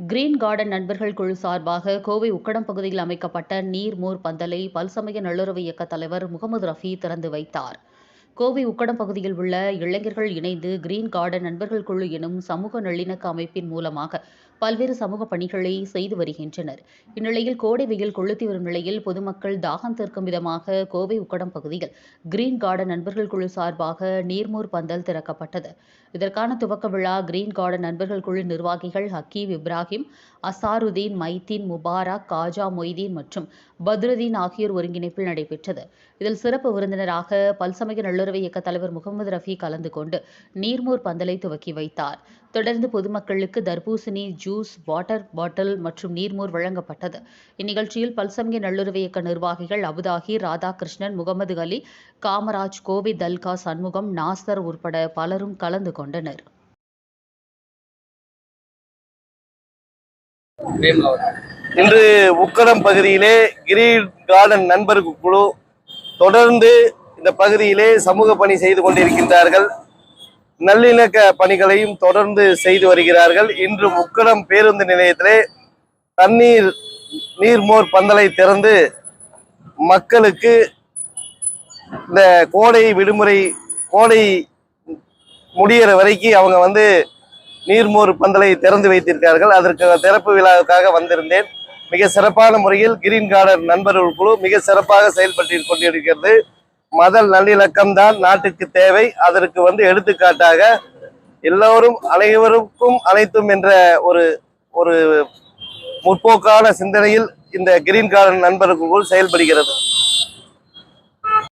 Green garden நண்பர்கள் குழு சார்பாக கோவை உக்கடம் பகுதியில் அமைக்கப்பட்ட நீர்மோர் பந்தலை பல்சமய நல்லுறவு இயக்க தலைவர் முகமது ரஃபி திறந்து வைத்தார். கோவை உக்கடம் பகுதியில் உள்ள இளைஞர்கள் இணைந்து கிரீன் கார்டன் நண்பர்கள் குழு எனும் சமூக நல்லிணக்க அமைப்பின் மூலமாக பல்வேறு சமூக பணிகளை செய்து வருகின்றனர். இந்நிலையில் கோடை வெயில் கொளுத்தி வரும் நிலையில் பொதுமக்கள் தாகம் தீர்க்கும் விதமாக கோவை உக்கடம் பகுதியில் கிரீன் கார்டன் நண்பர்கள் குழு சார்பாக நீர்மூர் பந்தல் திறக்கப்பட்டது. இதற்கான துவக்க விழா கிரீன் கார்டன் நண்பர்கள் குழு நிர்வாகிகள் ஹக்கீம் இப்ராஹிம் அசாருதீன் மைதீன் முபாரக் காஜா மொய்தீன் மற்றும் பத்ருதீன் ஆகியோர் ஒருங்கிணைப்பில் நடைபெற்றது. இதில் சிறப்பு விருந்தினராக பல்சமய நல்லுறவு இயக்க தலைவர் முகமது ரஃபி கலந்து கொண்டு நீர்மோர் பந்தலை துவக்கி வைத்தார். தொடர்ந்து பொதுமக்களுக்கு தர்பூசணி ஜூஸ் வாட்டர் பாட்டில் மற்றும் நீர்மோர் வழங்கப்பட்டது. இந்நிகழ்ச்சியில் பல்சமய நல்லுறவு இயக்க நிர்வாகிகள் அபுதாகி ராதாகிருஷ்ணன் முகமது அலி காமராஜ் கோவி தல்கா சண்முகம் நாசர் உட்பட பலரும் கலந்து கொண்டனர். இன்று உக்கரம் பகுதியிலே கிரீன் கார்டன் நண்பர்கள் குழு தொடர்ந்து இந்த பகுதியிலே சமூக பணி செய்து கொண்டிருக்கின்றார்கள். நல்லிணக்க பணிகளையும் தொடர்ந்து செய்து வருகிறார்கள். இன்று உக்கடம் பேருந்து நிலையத்திலே தண்ணீர் நீர்மோர் பந்தலை திறந்து மக்களுக்கு இந்த கோடை விடுமுறை கோடை முடியிற வரைக்கும் அவங்க வந்து நீர்மோர் பந்தலை திறந்து வைத்திருக்கிறார்கள். அதற்கு திறப்பு விழாவுக்காக வந்திருந்தேன். மிக சிறப்பான முறையில் கிரீன் கார்டன் நண்பர்கள் குழு மிக சிறப்பாக செயல்பட்டு கொண்டிருக்கிறது. மத நல்லிணக்கம் தான் நாட்டுக்கு தேவை. அதற்கு வந்து எடுத்துக்காட்டாக எல்லோரும் அனைவருக்கும் அனைத்தும் என்ற ஒரு ஒரு முற்போக்கான சிந்தனையில் இந்த கிரீன் கார்டன் நண்பர்களுக்குள் செயல்படுகிறது.